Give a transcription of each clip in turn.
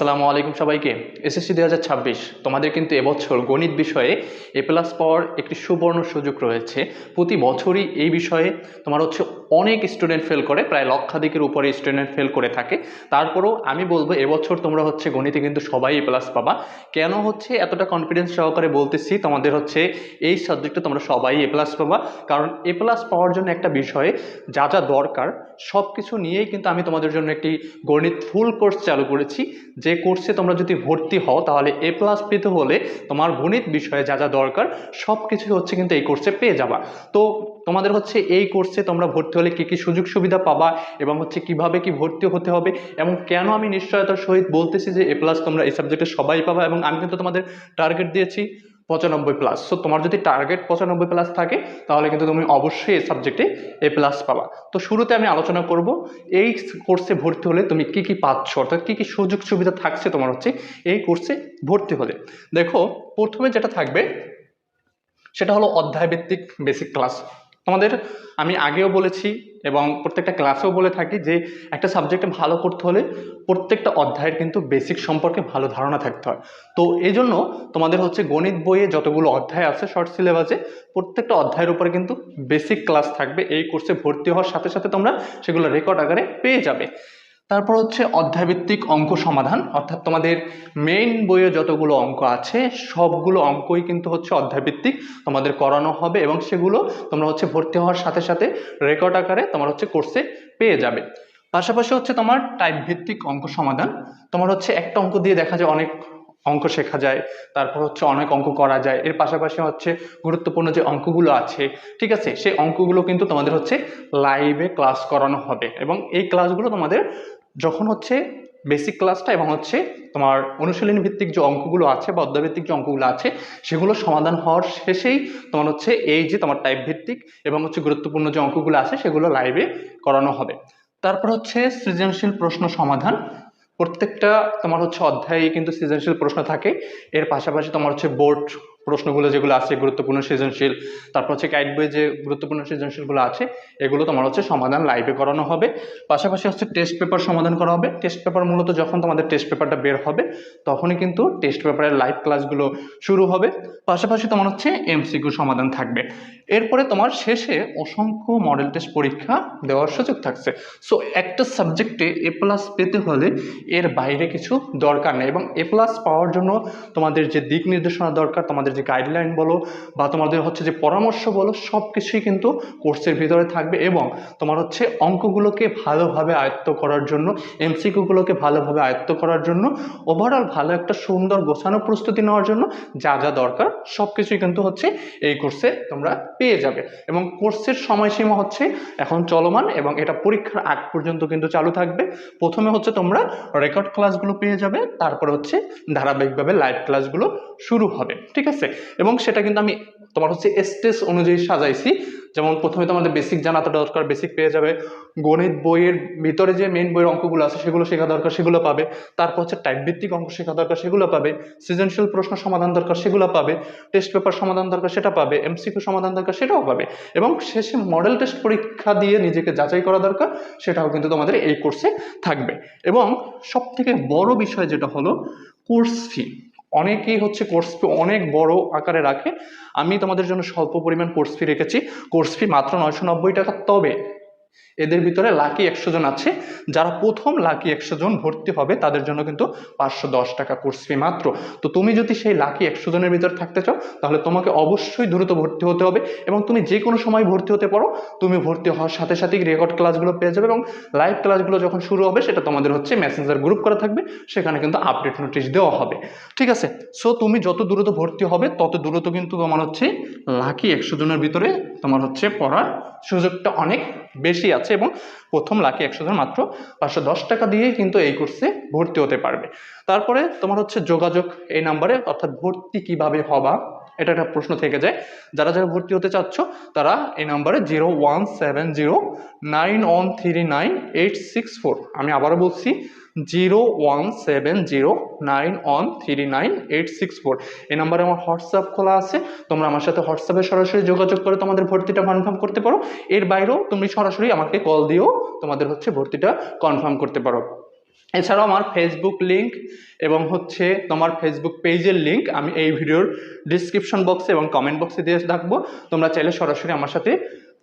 আসসালামু আলাইকুম সবাইকে। এসএসসি দুই হাজার ছাব্বিশ, তোমাদের কিন্তু এবছর গণিত বিষয়ে এ প্লাস পাওয়ার একটি সুবর্ণ সুযোগ রয়েছে। প্রতি বছরই এই বিষয়ে তোমার হচ্ছে অনেক স্টুডেন্ট ফেল করে, প্রায় লক্ষাধিকের উপরে স্টুডেন্ট ফেল করে থাকে। তারপরেও আমি বলব, এবছর তোমরা হচ্ছে গণিতে কিন্তু সবাই প্লাস পাবা। কেন হচ্ছে এতটা কনফিডেন্স সহকারে বলতেছি, তোমাদের হচ্ছে এই সাবজেক্টে তোমরা সবাই এ প্লাস পাবা। কারণ এ প্লাস পাওয়ার জন্য একটা বিষয়ে, যা যা দরকার সব কিছু নিয়েই কিন্তু আমি তোমাদের জন্য একটি গণিত ফুল কোর্স চালু করেছি। যে কোর্সে তোমরা যদি ভর্তি হও, তাহলে এ প্লাস পেতে হলে তোমার গণিত বিষয়ে যা যা দরকার সব কিছুই হচ্ছে কিন্তু এই কোর্সে পেয়ে যাবা। তো তোমাদের হচ্ছে এই কোর্সে তোমরা ভর্তি হলে কী কী সুযোগ সুবিধা পাবা এবং হচ্ছে কীভাবে কি ভর্তি হতে হবে এবং কেন আমি নিশ্চয়তার সহিত বলতেছি যে এ প্লাস তোমরা এই সাবজেক্টে সবাই পাবা এবং আমি কিন্তু তোমাদের টার্গেট দিয়েছি পঁচানব্বই প্লাস সো তোমার যদি টার্গেট পঁচানব্বই প্লাস থাকে, তাহলে কিন্তু তুমি অবশ্যই এই সাবজেক্টে এ প্লাস পাবা। তো শুরুতে আমি আলোচনা করব, এই কোর্সে ভর্তি হলে তুমি কি কি পাচ্ছ? অর্থাৎ কী কী সুযোগ সুবিধা থাকছে তোমার হচ্ছে এই কোর্সে ভর্তি হলে। দেখো, প্রথমে যেটা থাকবে, সেটা হলো অধ্যায়ভিত্তিক বেসিক ক্লাস তোমাদের আমি আগেও বলেছি এবং প্রত্যেকটা ক্লাসেও বলে থাকি যে একটা সাবজেক্টে ভালো করতে হলে প্রত্যেকটা অধ্যায়ের কিন্তু বেসিক সম্পর্কে ভালো ধারণা থাকতে হয়। তো এই জন্য তোমাদের হচ্ছে গণিত বইয়ে যতগুলো অধ্যায় আছে শর্ট সিলেবাসে প্রত্যেকটা অধ্যায়ের উপরে কিন্তু বেসিক ক্লাস থাকবে। এই কোর্সে ভর্তি হওয়ার সাথে সাথে তোমরা সেগুলো রেকর্ড আকারে পেয়ে যাবে। তারপর হচ্ছে অধ্যায়ভিত্তিক অঙ্ক সমাধান, অর্থাৎ তোমাদের মেইন বইয়ে যতগুলো অঙ্ক আছে, সবগুলো অঙ্কই কিন্তু হচ্ছে অধ্যায়ভিত্তিক। তোমাদের করানো হবে এবং সেগুলো তোমরা হচ্ছে ভর্তি হওয়ার সাথে সাথে রেকর্ড আকারে তোমার হচ্ছে কোর্সে পেয়ে যাবে। পাশাপাশি হচ্ছে তোমার টাইপ ভিত্তিক অঙ্ক সমাধান। তোমার হচ্ছে একটা অঙ্ক দিয়ে দেখা যায় অনেক অঙ্ক শেখা যায়, তারপর হচ্ছে অনেক অঙ্ক করা যায়। এর পাশাপাশি হচ্ছে গুরুত্বপূর্ণ যে অঙ্কগুলো আছে, ঠিক আছে? সেই অঙ্কগুলো কিন্তু তোমাদের হচ্ছে লাইভে ক্লাস করানো হবে এবং এই ক্লাসগুলো তোমাদের যখন হচ্ছে বেসিক ক্লাসটা এবং হচ্ছে তোমার অনুশীলনী ভিত্তিক যে অঙ্কগুলো আছে বা অধ্যায়ভিত্তিক যে অঙ্কগুলো আছে, সেগুলো সমাধান হওয়ার শেষেই তোমার হচ্ছে এই যে তোমার টাইপ ভিত্তিক এবং হচ্ছে গুরুত্বপূর্ণ যে অঙ্কগুলো আছে, সেগুলো লাইভে করানো হবে। তারপর হচ্ছে সৃজনশীল প্রশ্ন সমাধান। প্রত্যেকটা তোমার হচ্ছে অধ্যায়ে কিন্তু সৃজনশীল প্রশ্ন থাকে। এর পাশাপাশি তোমার হচ্ছে বোর্ড প্রশ্নগুলো যেগুলো আছে গুরুত্বপূর্ণ সৃজনশীল, তারপর হচ্ছে গাইড বই যে গুরুত্বপূর্ণ সৃজনশীলগুলো আছে, এগুলো তোমার হচ্ছে সমাধান লাইভে করানো হবে। পাশাপাশি হচ্ছে টেস্ট পেপার সমাধান করা হবে। টেস্ট পেপার মূলত যখন তোমাদের টেস্ট পেপারটা বের হবে, তখনই কিন্তু টেস্ট পেপারের লাইভ ক্লাসগুলো শুরু হবে। পাশাপাশি তোমার হচ্ছে এমসিকিউ সমাধান থাকবে। এরপরে তোমার শেষে অসংখ্য মডেল টেস্ট পরীক্ষা দেওয়ার সুযোগ থাকছে। সো একটা সাবজেক্টে এ প্লাস পেতে হলে এর বাইরে কিছু দরকার নেই এবং এ প্লাস পাওয়ার জন্য তোমাদের যে দিক নির্দেশনা দরকার, তোমাদের যে গাইডলাইন বলো বা তোমাদের হচ্ছে যে পরামর্শ বলো সব কিছুই কিন্তু কোর্সের ভিতরে থাকবে এবং তোমার হচ্ছে অঙ্কগুলোকে ভালোভাবে আয়ত্ত করার জন্য এমসিকিউগুলোকে ভালোভাবে আয়ত্ত করার জন্য ওভারঅল ভালো একটা সুন্দর গোছানো প্রস্তুতি নেওয়ার জন্য যা যা দরকার সব কিছুই কিন্তু হচ্ছে এই কোর্সে তোমরা পেয়ে যাবে। এবং কোর্সের সময়সীমা হচ্ছে এখন চলমান এবং এটা পরীক্ষার আগ পর্যন্ত কিন্তু চালু থাকবে। প্রথমে হচ্ছে তোমরা রেকর্ড ক্লাসগুলো পেয়ে যাবে, তারপরে হচ্ছে ধারাবাহিকভাবে লাইভ ক্লাসগুলো শুরু হবে, ঠিক আছে? এবং সেটা কিন্তু আমি তোমার হচ্ছে স্টেজ অনুযায়ী সাজাইছি। যেমন প্রথমে তোমাদের বেসিক জানাটা দরকার বেসিক পেয়ে যাবে। গণিত বইয়ের ভিতরে যে মেন বইয়ের অঙ্কগুলো আছে সেগুলো শেখা দরকার, সেগুলো পাবে। তারপর হচ্ছে টাইপ ভিত্তিক অঙ্ক শেখা দরকার, সেগুলো পাবে। সৃজনশীল প্রশ্ন সমাধান দরকার, সেগুলো পাবে। টেস্ট পেপার সমাধান দরকার, সেটা পাবে। এমসিকিউ সমাধান দরকার, সেটাও পাবে। এবং শেষে মডেল টেস্ট পরীক্ষা দিয়ে নিজেকে যাচাই করা দরকার, সেটাও কিন্তু তোমাদের এই কোর্সে থাকবে। এবং সব থেকে বড় বিষয় যেটা হলো কোর্স ফি অনেকেই হচ্ছে কোর্স ফি অনেক বড় আকারে রাখে। আমি তোমাদের জন্য স্বল্প পরিমাণ কোর্স ফি রেখেছি। কোর্স ফি মাত্র নয়শো নব্বই টাকা। তবে এদের ভিতরে লাকি একশো জন আছে। যারা প্রথম লাকি একশো জন ভর্তি হবে, তাদের জন্য কিন্তু পাঁচশো দশ টাকা কোর্স ফি মাত্র। তো তুমি যদি সেই লাকি একশো জনের ভিতরে থাকতে চাও, তাহলে তোমাকে অবশ্যই দ্রুত ভর্তি হতে হবে এবং তুমি যে কোনো সময় ভর্তি হতে পারো, তুমি ভর্তি হওয়ার সাথে সাথেই রেকর্ড ক্লাসগুলো পেয়ে যাবে এবং লাইভ ক্লাসগুলো যখন শুরু হবে, সেটা তোমাদের হচ্ছে মেসেঞ্জার গ্রুপ করা থাকবে, সেখানে কিন্তু আপডেট নোটিশ দেওয়া হবে। ঠিক আছে? সো তুমি যত দ্রুত ভর্তি হবে, তত দ্রুত কিন্তু তোমার হচ্ছে লাকি একশো জনের ভিতরে তোমার হচ্ছে পড়ার সুযোগটা অনেক বেশি আছে এবং প্রথম লাখে একশো জন মাত্র পাঁচশো দশ টাকা দিয়ে কিন্তু এই কোর্সে ভর্তি হতে পারবে। তারপরে তোমার হচ্ছে যোগাযোগ এই নাম্বারে অর্থাৎ ভর্তি কীভাবে হবা এটা একটা প্রশ্ন থেকে যায়। যারা যারা ভর্তি হতে চাচ্ছ, তারা এই নাম্বারে zero one seven zero nine one three nine eight six four আমি আবারও বলছি zero one seven zero nine one three nine eight six four এই নাম্বারে আমার হোয়াটসঅ্যাপ খোলা আছে। তোমরা আমার সাথে হোয়াটসঅ্যাপে সরাসরি যোগাযোগ করে তোমাদের ভর্তিটা কনফার্ম করতে পারো। এর বাইরেও তুমি সরাসরি আমাকে কল দিয়েও তোমাদের হচ্ছে ভর্তিটা কনফার্ম করতে পারো। এছাড়াও আমার ফেসবুক লিঙ্ক এবং হচ্ছে তোমার ফেসবুক পেজের লিঙ্ক আমি এই ভিডিওর ডিসক্রিপশন বক্সে এবং কমেন্ট বক্সে দিয়ে রাখব। তোমরা চাইলে সরাসরি আমার সাথে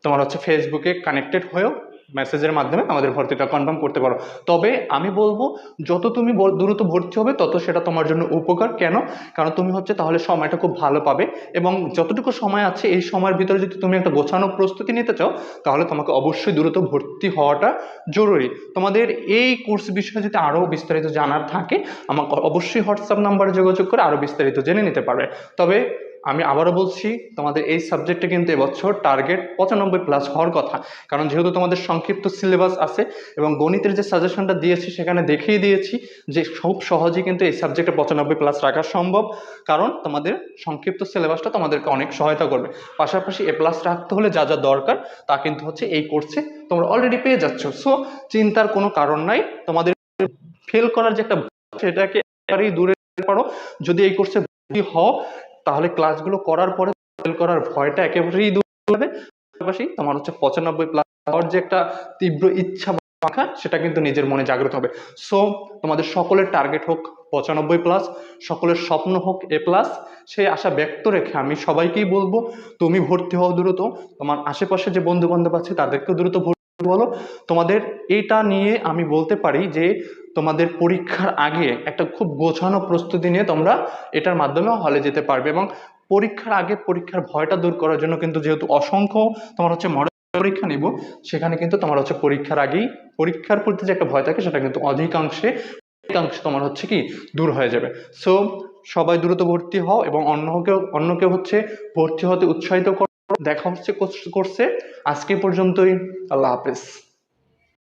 তোমার হচ্ছে ফেসবুকে কানেক্টেড হয়েও মেসেজের মাধ্যমে আমাদের ভর্তিটা কনফার্ম করতে পারো। তবে আমি বলব, যত তুমি দ্রুত ভর্তি হবে, তত সেটা তোমার জন্য উপকার। কেন? কারণ তুমি হচ্ছে তাহলে সময়টা খুব ভালো পাবে এবং যতটুকু সময় আছে, এই সময়ের ভিতরে যদি তুমি একটা গোছানো প্রস্তুতি নিতে চাও, তাহলে তোমাকে অবশ্যই দ্রুত ভর্তি হওয়াটা জরুরি। তোমাদের এই কোর্স বিষয়ে যদি আরও বিস্তারিত জানার থাকে, আমাকে অবশ্যই হোয়াটসঅ্যাপ নাম্বারে যোগাযোগ করে আরও বিস্তারিত জেনে নিতে পারবে। তবে আমি আবারও বলছি, তোমাদের এই সাবজেক্টে কিন্তু এবছর টার্গেট পঁচানব্বই প্লাস হওয়ার কথা। কারণ যেহেতু তোমাদের সংক্ষিপ্ত সিলেবাস আছে এবং গণিতের যে সাজেশনটা দিয়েছি, সেখানে দেখিয়ে দিয়েছি যে খুব সহজেই কিন্তু এই সাবজেক্টে পঁচানব্বই প্লাস রাখা সম্ভব। কারণ তোমাদের সংক্ষিপ্ত সিলেবাসটা তোমাদেরকে অনেক সহায়তা করবে। পাশাপাশি এ প্লাস রাখতে হলে যা যা দরকার, তা কিন্তু হচ্ছে এই কোর্সে তোমরা অলরেডি পেয়ে যাচ্ছ। সো চিন্তার কোনো কারণ নাই। তোমাদের ফেল করার যে একটা সেটাকে একেবারেই দূরে পারো। যদি এই কোর্সে হও তাহলে ক্লাসগুলো করার পরে ফেল করার ভয়টা একেবারেই দূর হবে পাশাপাশি তোমার হচ্ছে পঁচানব্বই প্লাস যে একটা তীব্র ইচ্ছা আকাঙ্ক্ষা, সেটা কিন্তু নিজের মনে জাগ্রত হবে। সো তোমাদের সকলের টার্গেট হোক পঁচানব্বই প্লাস সকলের স্বপ্ন হোক এ প্লাস সেই আশা ব্যক্ত রেখে আমি সবাইকেই বলব, তুমি ভর্তি হও দ্রুত। তোমার আশেপাশে যে বন্ধু বান্ধব আছে, তাদেরকেও দ্রুত ভর্তি বলো, তোমাদের এটা নিয়ে আমি বলতে পারি যে তোমাদের পরীক্ষার আগে একটা খুব গোছানো প্রস্তুতি নিয়ে তোমরা এটার মাধ্যমে হলে যেতে পারবে এবং পরীক্ষার আগে পরীক্ষার ভয়টা দূর করার জন্য কিন্তু যেহেতু অসংখ্য তোমার হচ্ছে মডেল পরীক্ষা নিব, সেখানে কিন্তু তোমার হচ্ছে পরীক্ষার আগেই, পরীক্ষার প্রতি যে একটা ভয় থাকে সেটা কিন্তু অধিকাংশে অধিকাংশে তোমার হচ্ছে কি দূর হয়ে যাবে। সো সবাই দ্রুত ভর্তি হও এবং অন্যকে অন্যকে হচ্ছে ভর্তি হতে উৎসাহিত করো। দেখা হচ্ছে কোর্সে আজকে পর্যন্তই। আল্লাহ হাফেজ।